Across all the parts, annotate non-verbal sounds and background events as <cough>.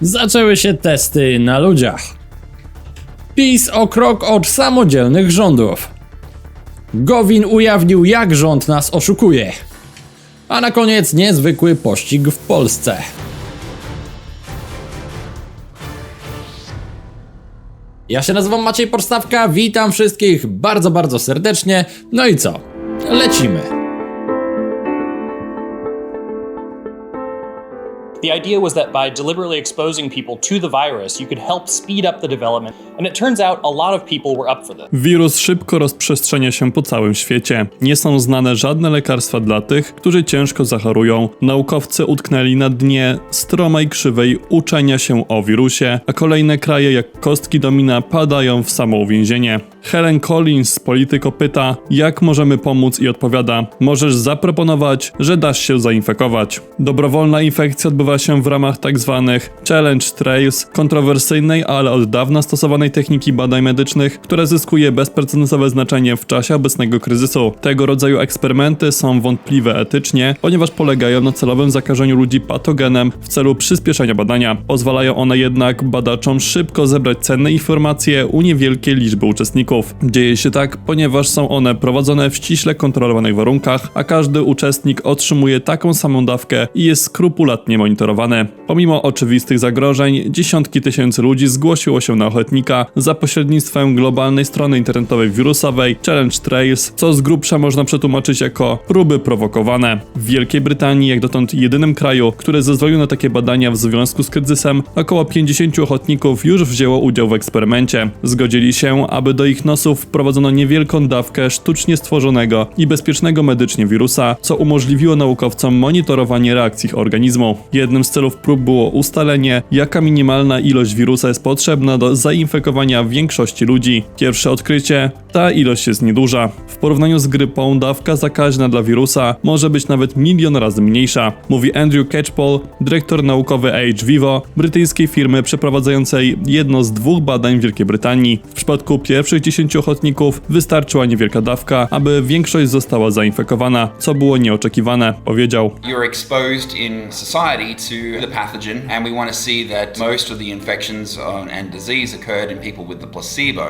zaczęły się testy na ludziach. PiS o krok od samodzielnych rządów. Gowin ujawnił, jak rząd nas oszukuje. A na koniec niezwykły pościg w Polsce. Ja się nazywam Maciej Podstawka, witam wszystkich bardzo, bardzo serdecznie. No i co? Lecimy. The idea was that by deliberately exposing people to the virus, you could help speed up the development, and it turns out a lot of people were up for this. Wirus szybko rozprzestrzenia się po całym świecie. Nie są znane żadne lekarstwa dla tych, którzy ciężko zachorują. Naukowcy utknęli na dnie stromej krzywej uczenia się o wirusie, a kolejne kraje jak kostki domina padają w samo uwięzienie. Helen Collins, polityko, pyta, jak możemy pomóc i odpowiada, możesz zaproponować, że dasz się zainfekować. Dobrowolna infekcja odbywa się w ramach tzw. Challenge Trails, kontrowersyjnej, ale od dawna stosowanej techniki badań medycznych, która zyskuje bezprecedensowe znaczenie w czasie obecnego kryzysu. Tego rodzaju eksperymenty są wątpliwe etycznie, ponieważ polegają na celowym zakażeniu ludzi patogenem w celu przyspieszenia badania. Pozwalają one jednak badaczom szybko zebrać cenne informacje u niewielkiej liczby uczestników. Dzieje się tak, ponieważ są one prowadzone w ściśle kontrolowanych warunkach, a każdy uczestnik otrzymuje taką samą dawkę i jest skrupulatnie monitorowany. Pomimo oczywistych zagrożeń, dziesiątki tysięcy ludzi zgłosiło się na ochotnika za pośrednictwem globalnej strony internetowej wirusowej Challenge Trails, co z grubsza można przetłumaczyć jako próby prowokowane. W Wielkiej Brytanii, jak dotąd jedynym kraju, który zezwolił na takie badania w związku z kryzysem, około 50 ochotników już wzięło udział w eksperymencie. Zgodzili się, aby do ich nosów wprowadzono niewielką dawkę sztucznie stworzonego i bezpiecznego medycznie wirusa, co umożliwiło naukowcom monitorowanie reakcji ich organizmu. Jednym z celów prób było ustalenie, jaka minimalna ilość wirusa jest potrzebna do zainfekowania większości ludzi. Pierwsze odkrycie, ta ilość jest nieduża. W porównaniu z grypą dawka zakaźna dla wirusa może być nawet milion razy mniejsza, mówi Andrew Catchpole, dyrektor naukowy Age Vivo, brytyjskiej firmy przeprowadzającej jedno z dwóch badań w Wielkiej Brytanii. W przypadku pierwszych 10 ochotników wystarczyła niewielka dawka, aby większość została zainfekowana, co było nieoczekiwane, powiedział. You're exposed in society to the pathogen, and we want to see that most of the infections and disease occurred in people with the placebo.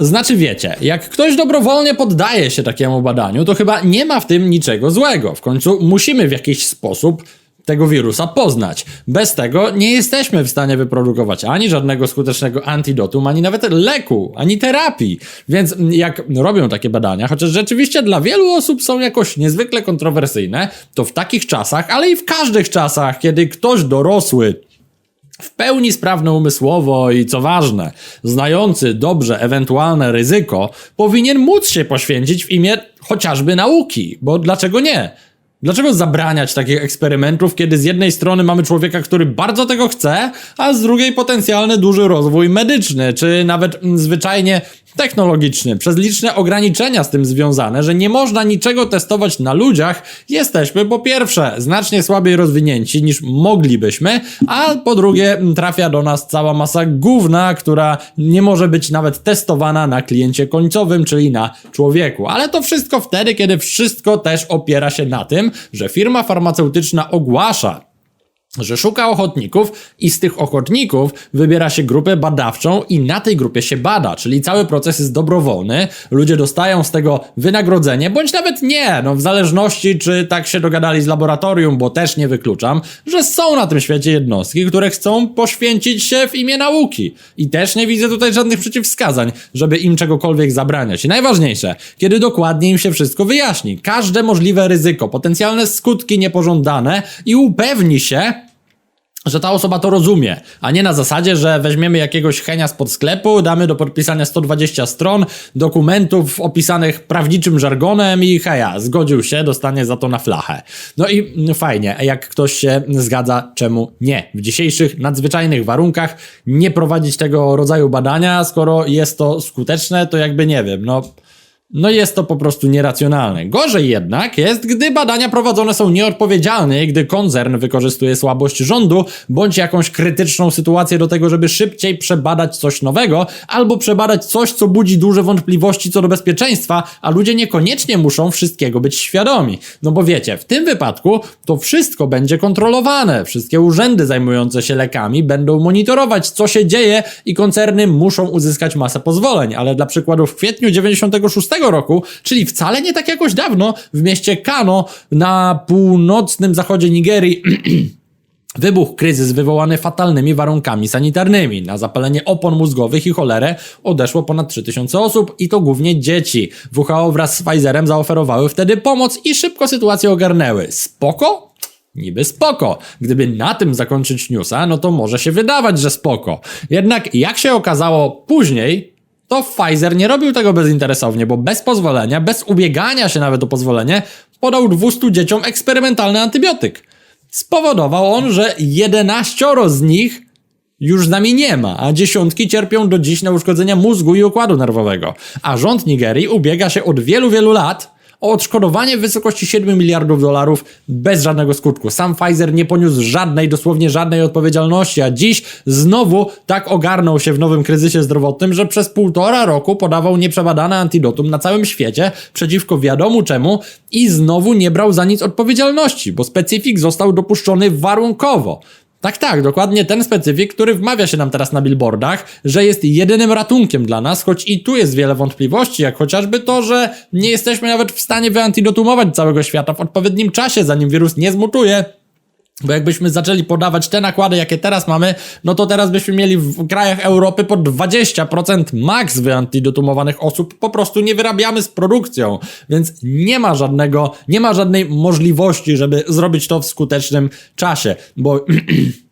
Znaczy wiecie, jak ktoś dobrowolnie poddaje się takiemu badaniu, to chyba nie ma w tym niczego złego. W końcu musimy w jakiś sposób tego wirusa poznać. Bez tego nie jesteśmy w stanie wyprodukować ani żadnego skutecznego antidotum, ani nawet leku, ani terapii. Więc jak robią takie badania, chociaż rzeczywiście dla wielu osób są jakoś niezwykle kontrowersyjne, to w takich czasach, ale i w każdych czasach, kiedy ktoś dorosły w pełni sprawny umysłowo i co ważne, znający dobrze ewentualne ryzyko, powinien móc się poświęcić w imię chociażby nauki, bo dlaczego nie? Dlaczego zabraniać takich eksperymentów, kiedy z jednej strony mamy człowieka, który bardzo tego chce, a z drugiej potencjalny duży rozwój medyczny, czy nawet mm, zwyczajnie technologiczny, przez liczne ograniczenia z tym związane, że nie można niczego testować na ludziach, jesteśmy po pierwsze znacznie słabiej rozwinięci niż moglibyśmy, a po drugie trafia do nas cała masa gówna, która nie może być nawet testowana na kliencie końcowym, czyli na człowieku. Ale to wszystko wtedy, kiedy wszystko też opiera się na tym, że firma farmaceutyczna ogłasza, że szuka ochotników i z tych ochotników wybiera się grupę badawczą i na tej grupie się bada, czyli cały proces jest dobrowolny, ludzie dostają z tego wynagrodzenie, bądź nawet nie, no w zależności czy tak się dogadali z laboratorium, bo też nie wykluczam, że są na tym świecie jednostki, które chcą poświęcić się w imię nauki. I też nie widzę tutaj żadnych przeciwwskazań, żeby im czegokolwiek zabraniać. I najważniejsze, kiedy dokładnie im się wszystko wyjaśni, każde możliwe ryzyko, potencjalne skutki niepożądane i upewni się, że ta osoba to rozumie, a nie na zasadzie, że weźmiemy jakiegoś chenia spod sklepu, damy do podpisania 120 stron dokumentów opisanych prawniczym żargonem i heja, zgodził się, dostanie za to na flachę. No i fajnie, jak ktoś się zgadza, czemu nie? W dzisiejszych nadzwyczajnych warunkach nie prowadzić tego rodzaju badania, skoro jest to skuteczne, to jakby nie wiem, no No jest to po prostu nieracjonalne. Gorzej jednak jest, gdy badania prowadzone są nieodpowiedzialne, i gdy koncern wykorzystuje słabość rządu bądź jakąś krytyczną sytuację do tego, żeby szybciej przebadać coś nowego, albo przebadać coś, co budzi duże wątpliwości co do bezpieczeństwa, a ludzie niekoniecznie muszą wszystkiego być świadomi. No bo wiecie, w tym wypadku to wszystko będzie kontrolowane. Wszystkie urzędy zajmujące się lekami będą monitorować, co się dzieje i koncerny muszą uzyskać masę pozwoleń. Ale dla przykładu w kwietniu 96 roku, czyli wcale nie tak jakoś dawno, w mieście Kano na północnym zachodzie Nigerii <clears throat> Wybuchł kryzys wywołany fatalnymi warunkami sanitarnymi. Na zapalenie opon mózgowych i cholerę odeszło ponad 3000 osób i to głównie dzieci. WHO wraz z Pfizerem zaoferowały wtedy pomoc i szybko sytuację ogarnęły. Spoko? Niby spoko. Gdyby na tym zakończyć newsa, no to może się wydawać, że spoko. Jednak jak się okazało później, to Pfizer nie robił tego bezinteresownie, bo bez pozwolenia, bez ubiegania się nawet o pozwolenie, podał 200 dzieciom eksperymentalny antybiotyk. Spowodował on, że 11 z nich już z nami nie ma, a dziesiątki cierpią do dziś na uszkodzenia mózgu i układu nerwowego. A rząd Nigerii ubiega się od wielu, wielu lat o odszkodowanie w wysokości 7 miliardów dolarów bez żadnego skutku. Sam Pfizer nie poniósł żadnej, dosłownie żadnej odpowiedzialności, a dziś znowu tak ogarnął się w nowym kryzysie zdrowotnym, że przez półtora roku podawał nieprzebadane antidotum na całym świecie przeciwko wiadomo czemu i znowu nie brał za nic odpowiedzialności, bo specyfik został dopuszczony warunkowo. Tak, tak, dokładnie ten specyfik, który wmawia się nam teraz na billboardach, że jest jedynym ratunkiem dla nas, choć i tu jest wiele wątpliwości, jak chociażby to, że nie jesteśmy nawet w stanie wyantidotumować całego świata w odpowiednim czasie, zanim wirus nie zmutuje. Bo jakbyśmy zaczęli podawać te nakłady, jakie teraz mamy, no to teraz byśmy mieli w krajach Europy po 20% maks wyantidotumowanych osób. Po prostu nie wyrabiamy z produkcją, więc nie ma żadnego, nie ma żadnej możliwości, żeby zrobić to w skutecznym czasie, bo <clears throat>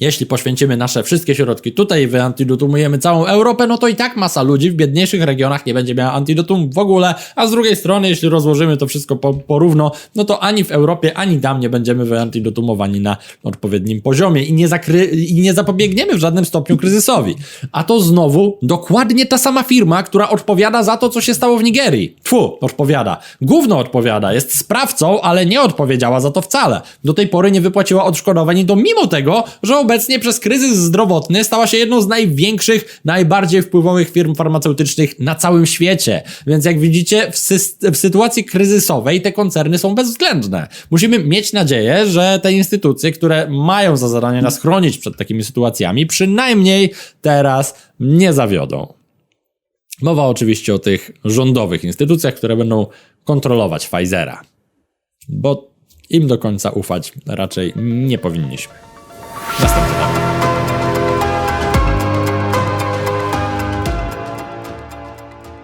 jeśli poświęcimy nasze wszystkie środki tutaj i wyantidotumujemy całą Europę, no to i tak masa ludzi w biedniejszych regionach nie będzie miała antidotum w ogóle, a z drugiej strony, jeśli rozłożymy to wszystko po, porówno, no to ani w Europie, ani tam nie będziemy wyantidotumowani na odpowiednim poziomie i nie, zakry i nie zapobiegniemy w żadnym stopniu kryzysowi. A to znowu dokładnie ta sama firma, która odpowiada za to, co się stało w Nigerii. Tfu, odpowiada. Gówno odpowiada, jest sprawcą, ale nie odpowiedziała za to wcale. Do tej pory nie wypłaciła odszkodowań i to mimo tego, że obecnie przez kryzys zdrowotny stała się jedną z największych, najbardziej wpływowych firm farmaceutycznych na całym świecie. Więc jak widzicie, w, syst- w sytuacji kryzysowej te koncerny są bezwzględne. Musimy mieć nadzieję, że te instytucje, które mają za zadanie nas chronić przed takimi sytuacjami, przynajmniej teraz nie zawiodą. Mowa oczywiście o tych rządowych instytucjach, które będą kontrolować Pfizera. Bo im do końca ufać raczej nie powinniśmy. ジャスト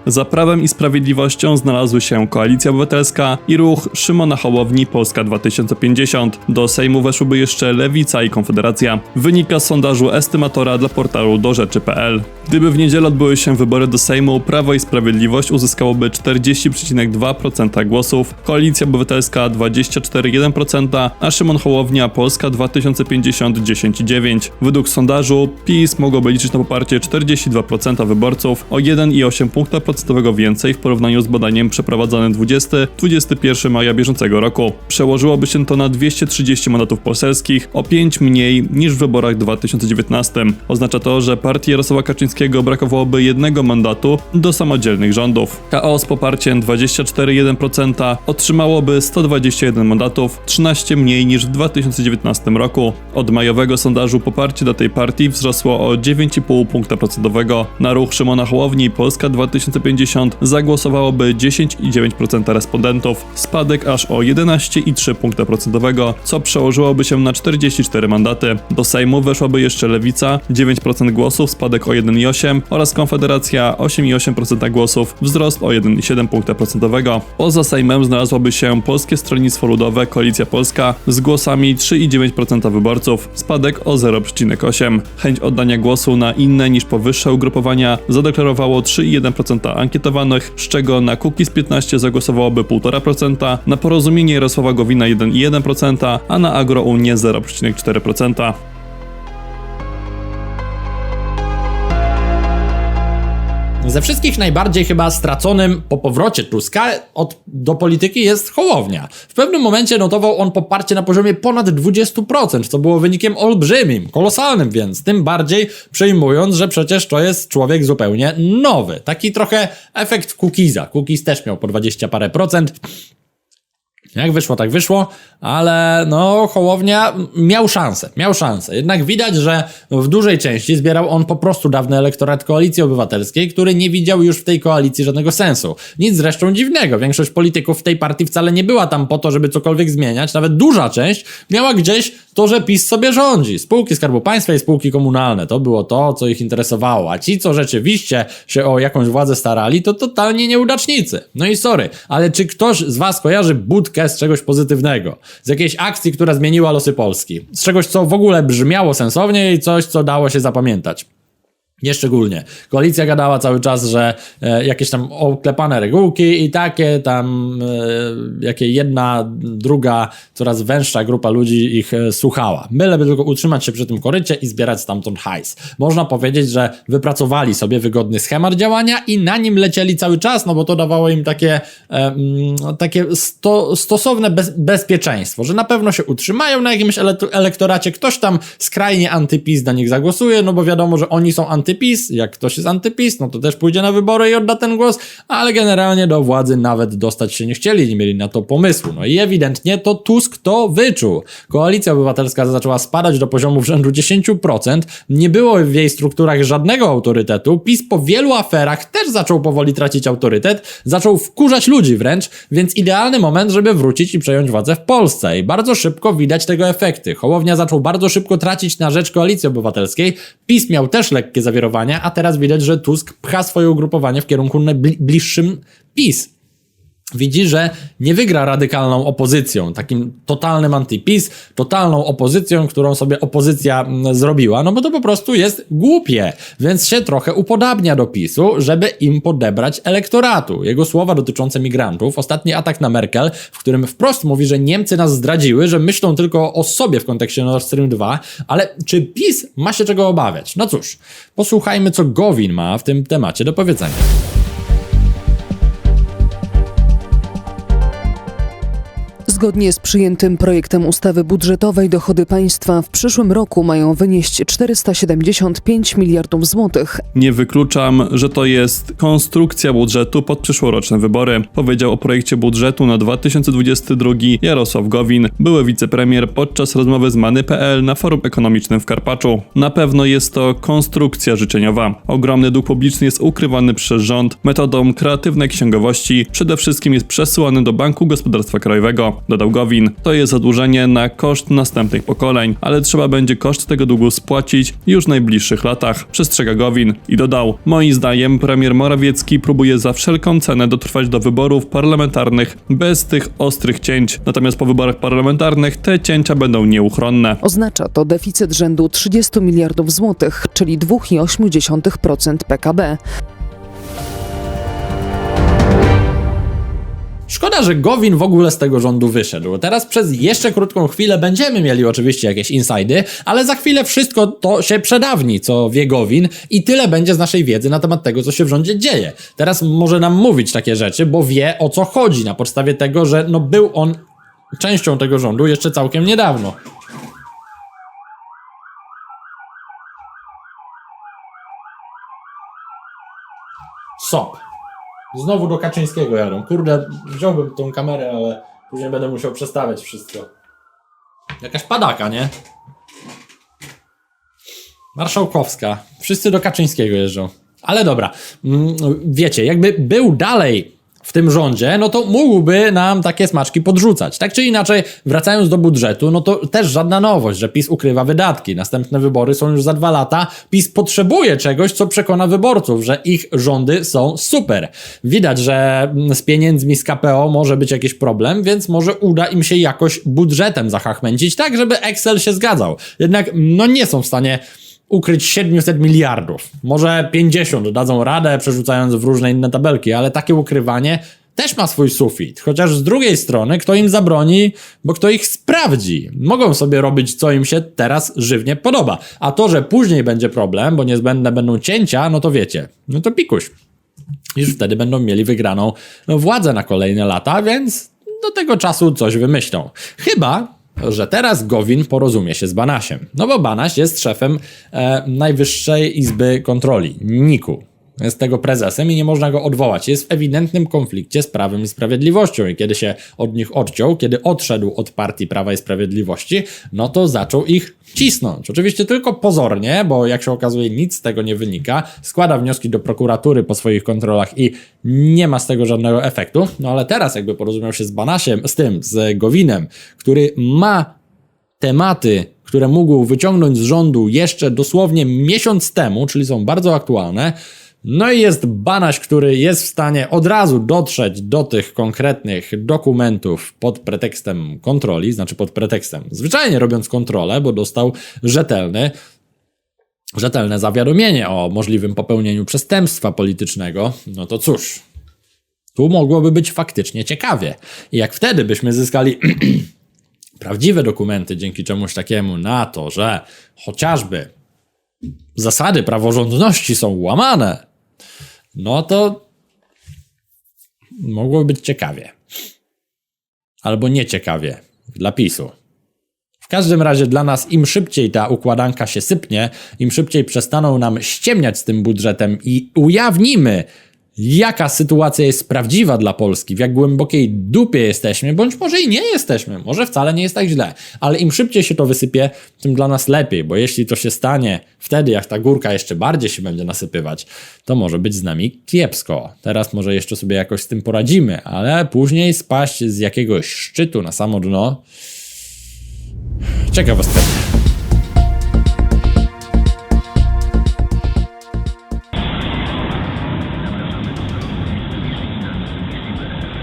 Za Prawem i Sprawiedliwością znalazły się Koalicja Obywatelska i ruch Szymona Hołowni Polska 2050. Do Sejmu weszłyby jeszcze Lewica i Konfederacja. Wynika z sondażu estymatora dla portalu dorzeczy.pl. Gdyby w niedzielę odbyły się wybory do Sejmu, Prawo i Sprawiedliwość uzyskałoby 40,2% głosów, Koalicja Obywatelska 24,1%, a Szymon Hołownia Polska 2050 10,9%. Według sondażu PiS mogłoby liczyć na poparcie 42% wyborców, o 1,8 punkta procentowego więcej w porównaniu z badaniem przeprowadzonym 20-21 maja bieżącego roku. Przełożyłoby się to na 230 mandatów poselskich, o 5 mniej niż w wyborach 2019. Oznacza to, że partii Jarosława Kaczyńskiego brakowałoby jednego mandatu do samodzielnych rządów. KO z poparciem 24,1% otrzymałoby 121 mandatów, 13 mniej niż w 2019 roku. Od majowego sondażu poparcie dla tej partii wzrosło o 9,5 punkta procentowego. Na ruch Szymona Hołowni Polska 2050 zagłosowałoby 10,9% respondentów, spadek aż o 11,3 punkta procentowego, co przełożyłoby się na 44 mandaty. Do Sejmu weszłaby jeszcze Lewica, 9% głosów, spadek o 1,8 oraz Konfederacja 8,8% głosów, wzrost o 1,7 punkta procentowego. Poza Sejmem znalazłoby się Polskie Stronnictwo Ludowe Koalicja Polska z głosami 3,9% wyborców, spadek o 0,8. Chęć oddania głosu na inne niż powyższe ugrupowania zadeklarowało 3,1% ankietowanych, z czego na Kukiz 15 zagłosowałoby 1,5%, na Porozumienie Jarosława Gowina 1,1%, a na Agrounię 0,4%. Ze wszystkich najbardziej chyba straconym po powrocie Tuska od, do polityki jest Hołownia. W pewnym momencie notował on poparcie na poziomie ponad 20%, co było wynikiem olbrzymim, kolosalnym więc, tym bardziej przejmując, że przecież to jest człowiek zupełnie nowy. Taki trochę efekt Cookiesa. Cookies też miał po 20 parę procent. Jak wyszło, tak wyszło, ale no, Hołownia miał szansę, miał szansę. Jednak widać, że w dużej części zbierał on po prostu dawny elektorat Koalicji Obywatelskiej, który nie widział już w tej koalicji żadnego sensu. Nic zresztą dziwnego, większość polityków w tej partii wcale nie była tam po to, żeby cokolwiek zmieniać, nawet duża część miała gdzieś to, że PiS sobie rządzi. Spółki Skarbu Państwa i spółki komunalne, to było to, co ich interesowało, a ci, co rzeczywiście się o jakąś władzę starali, to totalnie nieudacznicy. No i sorry, ale czy ktoś z was kojarzy budkę z czegoś pozytywnego? Z jakiejś akcji, która zmieniła losy Polski? Z czegoś, co w ogóle brzmiało sensownie i coś, co dało się zapamiętać? Nieszczególnie. Koalicja gadała cały czas, że e, jakieś tam oklepane regułki i takie tam, e, jakie jedna, druga, coraz węższa grupa ludzi ich e, słuchała. Byleby tylko utrzymać się przy tym korycie i zbierać stamtąd hajs. Można powiedzieć, że wypracowali sobie wygodny schemat działania i na nim lecieli cały czas, no bo to dawało im takie, e, mm, takie sto, stosowne bez, bezpieczeństwo, że na pewno się utrzymają na jakimś ele- elektoracie, ktoś tam skrajnie antypis na nich zagłosuje, no bo wiadomo, że oni są antypis, jak ktoś jest antypis, no to też pójdzie na wybory i odda ten głos, ale generalnie do władzy nawet dostać się nie chcieli, nie mieli na to pomysłu. No i ewidentnie to Tusk to wyczuł. Koalicja Obywatelska zaczęła spadać do poziomów rzędu 10%, nie było w jej strukturach żadnego autorytetu, PiS po wielu aferach też zaczął powoli tracić autorytet, zaczął wkurzać ludzi wręcz, więc idealny moment, żeby wrócić i przejąć władzę w Polsce. I bardzo szybko widać tego efekty. Hołownia zaczął bardzo szybko tracić na rzecz Koalicji Obywatelskiej, PiS miał też lekkie a teraz widać, że Tusk pcha swoje ugrupowanie w kierunku najbli- bliższym PiS widzi, że nie wygra radykalną opozycją, takim totalnym antypis, totalną opozycją, którą sobie opozycja mm, zrobiła, no bo to po prostu jest głupie, więc się trochę upodabnia do PiSu, żeby im podebrać elektoratu. Jego słowa dotyczące migrantów, ostatni atak na Merkel, w którym wprost mówi, że Niemcy nas zdradziły, że myślą tylko o sobie w kontekście Nord Stream 2, ale czy PiS ma się czego obawiać? No cóż, posłuchajmy, co Gowin ma w tym temacie do powiedzenia. Zgodnie z przyjętym projektem ustawy budżetowej dochody państwa w przyszłym roku mają wynieść 475 miliardów złotych. Nie wykluczam, że to jest konstrukcja budżetu pod przyszłoroczne wybory, powiedział o projekcie budżetu na 2022 Jarosław Gowin, były wicepremier podczas rozmowy z Many.pl na forum ekonomicznym w Karpaczu. Na pewno jest to konstrukcja życzeniowa. Ogromny dług publiczny jest ukrywany przez rząd metodą kreatywnej księgowości, przede wszystkim jest przesyłany do Banku Gospodarstwa Krajowego, dodał Gowin. To jest zadłużenie na koszt następnych pokoleń, ale trzeba będzie koszt tego długu spłacić już w najbliższych latach, przestrzega Gowin i dodał: Moim zdaniem premier Morawiecki próbuje za wszelką cenę dotrwać do wyborów parlamentarnych bez tych ostrych cięć. Natomiast po wyborach parlamentarnych te cięcia będą nieuchronne. Oznacza to deficyt rzędu 30 miliardów złotych, czyli 2,8% PKB. Szkoda, że Gowin w ogóle z tego rządu wyszedł. Teraz przez jeszcze krótką chwilę będziemy mieli oczywiście jakieś insajdy, ale za chwilę wszystko to się przedawni, co wie Gowin i tyle będzie z naszej wiedzy na temat tego, co się w rządzie dzieje. Teraz może nam mówić takie rzeczy, bo wie o co chodzi na podstawie tego, że no był on częścią tego rządu jeszcze całkiem niedawno. SOP. Znowu do Kaczyńskiego jadą. Kurde, wziąłbym tą kamerę, ale później będę musiał przestawiać wszystko. Jakaś padaka, nie? Marszałkowska. Wszyscy do Kaczyńskiego jeżdżą. Ale dobra, mm, wiecie, jakby był dalej w tym rządzie, no to mógłby nam takie smaczki podrzucać. Tak czy inaczej, wracając do budżetu, no to też żadna nowość, że PiS ukrywa wydatki. Następne wybory są już za dwa lata. PiS potrzebuje czegoś, co przekona wyborców, że ich rządy są super. Widać, że mm, z pieniędzmi z KPO może być jakiś problem, więc może uda im się jakoś budżetem zachachmęcić, tak żeby Excel się zgadzał. Jednak no nie są w stanie ukryć 700 miliardów. Może 50 dadzą radę, przerzucając w różne inne tabelki, ale takie ukrywanie też ma swój sufit. Chociaż z drugiej strony, kto im zabroni, bo kto ich sprawdzi. Mogą sobie robić, co im się teraz żywnie podoba. A to, że później będzie problem, bo niezbędne będą cięcia, no to wiecie. No to pikuś. Już wtedy będą mieli wygraną władzę na kolejne lata, więc do tego czasu coś wymyślą. Chyba, że teraz Gowin porozumie się z Banasiem. No bo Banaś jest szefem e, Najwyższej Izby Kontroli, NIK-u. Jest tego prezesem i nie można go odwołać. Jest w ewidentnym konflikcie z Prawem i Sprawiedliwością i kiedy się od nich odciął, kiedy odszedł od partii Prawa i Sprawiedliwości, no to zaczął ich cisnąć. Oczywiście tylko pozornie, bo jak się okazuje nic z tego nie wynika. Składa wnioski do prokuratury po swoich kontrolach i nie ma z tego żadnego efektu. No ale teraz jakby porozumiał się z Banasiem, z tym, z Gowinem, który ma tematy, które mógł wyciągnąć z rządu jeszcze dosłownie miesiąc temu, czyli są bardzo aktualne. No i jest Banaś, który jest w stanie od razu dotrzeć do tych konkretnych dokumentów pod pretekstem kontroli, znaczy pod pretekstem zwyczajnie robiąc kontrolę, bo dostał rzetelny, rzetelne zawiadomienie o możliwym popełnieniu przestępstwa politycznego. No to cóż, tu mogłoby być faktycznie ciekawie. I jak wtedy byśmy zyskali <clears throat> prawdziwe dokumenty dzięki czemuś takiemu na to, że chociażby zasady praworządności są łamane, no to mogłoby być ciekawie. Albo nieciekawie dla PiSu. W każdym razie dla nas im szybciej ta układanka się sypnie, im szybciej przestaną nam ściemniać z tym budżetem i ujawnimy, jaka sytuacja jest prawdziwa dla Polski, w jak głębokiej dupie jesteśmy, bądź może i nie jesteśmy, może wcale nie jest tak źle, ale im szybciej się to wysypie, tym dla nas lepiej, bo jeśli to się stanie wtedy, jak ta górka jeszcze bardziej się będzie nasypywać, to może być z nami kiepsko. Teraz może jeszcze sobie jakoś z tym poradzimy, ale później spaść z jakiegoś szczytu na samo dno. Ciekawostka.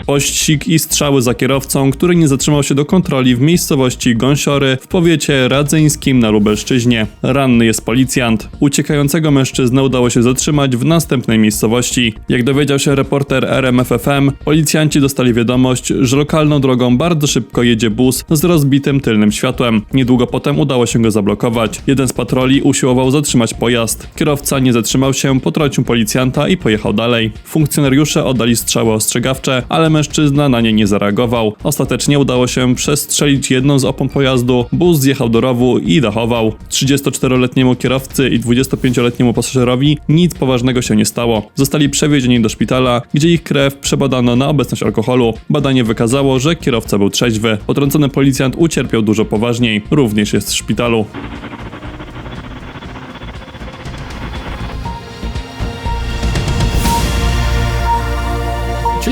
Pościg i strzały za kierowcą, który nie zatrzymał się do kontroli w miejscowości Gąsiory w powiecie radzyńskim na Lubelszczyźnie. Ranny jest policjant. Uciekającego mężczyznę udało się zatrzymać w następnej miejscowości. Jak dowiedział się reporter RMFFM, policjanci dostali wiadomość, że lokalną drogą bardzo szybko jedzie bus z rozbitym tylnym światłem. Niedługo potem udało się go zablokować. Jeden z patroli usiłował zatrzymać pojazd. Kierowca nie zatrzymał się, potrącił policjanta i pojechał dalej. Funkcjonariusze oddali strzały ostrzegawcze, ale mężczyzna na nie nie zareagował. Ostatecznie udało się przestrzelić jedną z opon pojazdu, bus zjechał do rowu i dachował. 34-letniemu kierowcy i 25-letniemu pasażerowi nic poważnego się nie stało. Zostali przewiezieni do szpitala, gdzie ich krew przebadano na obecność alkoholu. Badanie wykazało, że kierowca był trzeźwy. Potrącony policjant ucierpiał dużo poważniej, również jest w szpitalu.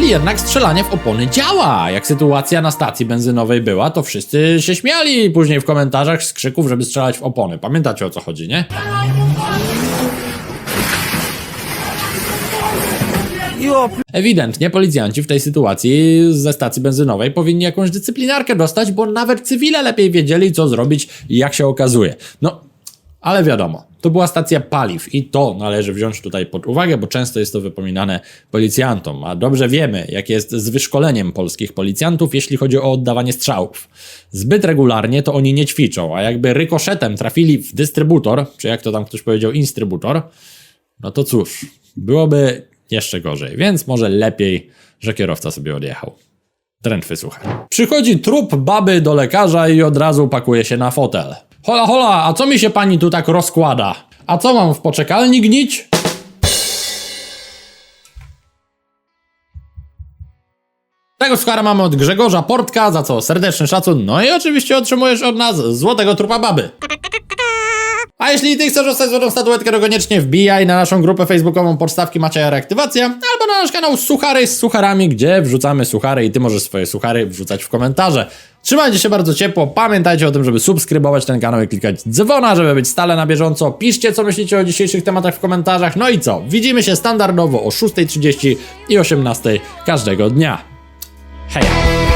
Czyli jednak strzelanie w opony działa. Jak sytuacja na stacji benzynowej była, to wszyscy się śmiali później w komentarzach z krzyków, żeby strzelać w opony. Pamiętacie o co chodzi, nie? Ewidentnie policjanci w tej sytuacji ze stacji benzynowej powinni jakąś dyscyplinarkę dostać, bo nawet cywile lepiej wiedzieli, co zrobić, jak się okazuje. No, ale wiadomo, to była stacja paliw i to należy wziąć tutaj pod uwagę, bo często jest to wypominane policjantom, a dobrze wiemy, jak jest z wyszkoleniem polskich policjantów, jeśli chodzi o oddawanie strzałów. Zbyt regularnie to oni nie ćwiczą, a jakby rykoszetem trafili w dystrybutor, czy jak to tam ktoś powiedział, instrybutor, no to cóż, byłoby jeszcze gorzej, więc może lepiej, że kierowca sobie odjechał. Trętwy słuchaj. Przychodzi trup baby do lekarza i od razu pakuje się na fotel. Hola, hola, a co mi się pani tu tak rozkłada? A co mam w poczekalni gnić? Tego suchara mamy od Grzegorza Portka, za co serdeczny szacun. No i oczywiście otrzymujesz od nas złotego trupa baby. A jeśli ty chcesz dostać złotą statuetkę, to koniecznie wbijaj na naszą grupę facebookową Podstawki Macieja Reaktywacja albo na nasz kanał Suchary z Sucharami, gdzie wrzucamy suchary i ty możesz swoje suchary wrzucać w komentarze. Trzymajcie się bardzo ciepło, pamiętajcie o tym, żeby subskrybować ten kanał i klikać dzwona, żeby być stale na bieżąco. Piszcie, co myślicie o dzisiejszych tematach w komentarzach. No i co? Widzimy się standardowo o 6.30 i 18.00 każdego dnia. Hej!